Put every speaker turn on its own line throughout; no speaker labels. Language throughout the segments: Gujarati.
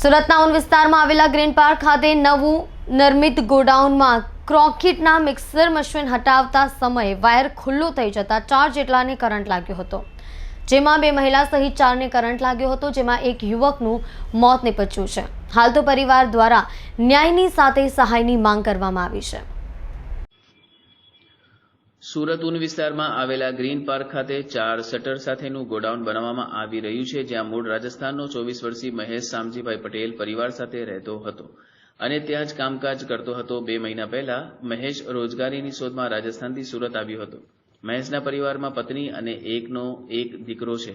સુરતના ઉન વિસ્તારમાં આવેલા ગ્રીન પાર્ક ખાતે નવું નિર્મિત ગોડાઉનમાં ક્રોકીટના મિક્સર મશીન હટાવતા સમયે વાયર ખુલ્લો થઈ જતા ચાર જેટલાને કરંટ લાગ્યો હતો. જેમાં બે મહિલા સહિત ચારને કરંટ લાગ્યો હતો, જેમાં એક યુવકનું મોત નીપજ્યું છે. હાલ તો પરિવાર દ્વારા ન્યાયની સાથે સહાયની માંગ કરવામાં આવી છે.
સુરત ઉન વિસ્તારમાં આવેલા ગ્રીન પાર્ક ખાતે ચાર શટર સાથેનું ગોડાઉન બનાવવામાં આવી રહ્યું છે, જ્યાં મૂળ રાજસ્થાનનો ચોવીસ વર્ષીય મહેશ શામજીભાઈ પટેલ પરિવાર સાથે રહેતો હતો અને ત્યાં જ કામકાજ કરતો હતો. બે મહિના પહેલા મહેશ રોજગારીની શોધમાં રાજસ્થાનથી સુરત આવ્યો હતો. મહેશના પરિવારમાં પત્ની અને એકનો એક દીકરો છે.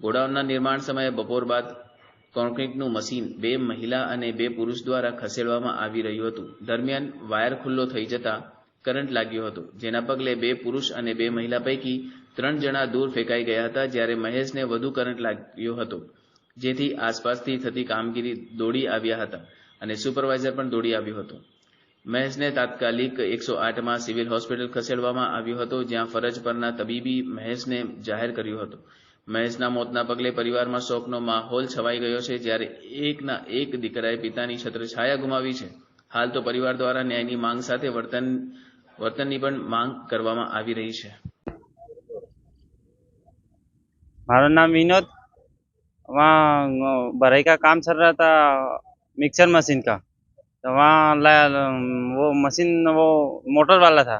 ગોડાઉનના નિર્માણ સમયે બપોર બાદ કોન્ક્રીટનું મશીન બે મહિલા અને બે પુરુષ દ્વારા ખસેડવામાં આવી રહ્યું હતું. દરમિયાન વાયર ખુલ્લો થઈ જતા કરંટ લાગ્યો હતો. જેના પગલે બે પુરુષ અને બે મહિલા પૈકી ત્રણ જણા દૂર ફેંકાઈ ગયા હતા જ્યારે મહેશને વધુ કરંટ લાગ્યો હતો. જેથી આસપાસથી થતી કામગીરી દોડી આવ્યા હતા અને સુપરવાઇઝર પણ દોડી આવ્યો હતો. મહેશને તાત્કાલિક એકસો આઠમાં સિવિલ હોસ્પિટલ ખસેડવામાં આવ્યો હતો, જ્યાં ફરજ પરના તબીબી મહેશને જાહેર કર્યો હતો. મહેશના મોતના પગલે પરિવારમાં શોકનો માહોલ છવાઈ ગયો છે જ્યારે એકના એક દીકરાએ પિતાની છત્રછાયા ગુમાવી છે. હાલ તો પરિવાર દ્વારા ન્યાયની માંગ સાથે વર્તન વર્તનની પણ માંગ કરવામાં આવી રહી છે
हमारा नाम विनोद वहाँ बढ़ई का काम चल रहा था मिक्सर मशीन का तो वहाँ ला- वो मशीन वो मोटर वाला था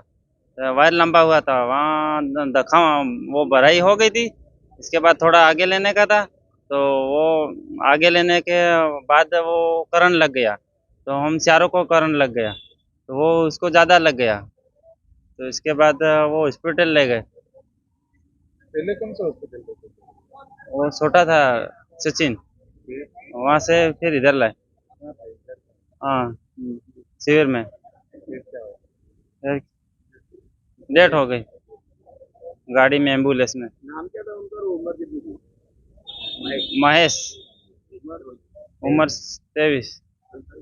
तो वायर लंबा हुआ था वहाँ दखा वो बढ़ाई हो गई थी इसके बाद थोड़ा आगे लेने का था तो वो आगे लेने के बाद वो करंट लग गया तो हम चारों को करंट लग गया। तो वो उसको ज़्यादा लग गया। तो इसके बाद वो हॉस्पिटल ले गए।
पहले कौन सा हॉस्पिटल
वो छोटा था सचिन। वहाँ से फिर इधर लाए? हाँ शिविर में। डेट हो गई। गाड़ी में एंबुलेंस में।
नाम क्या था उनका उम्र कितनी थी?
महेश।
उम्र
उम्र तेईस।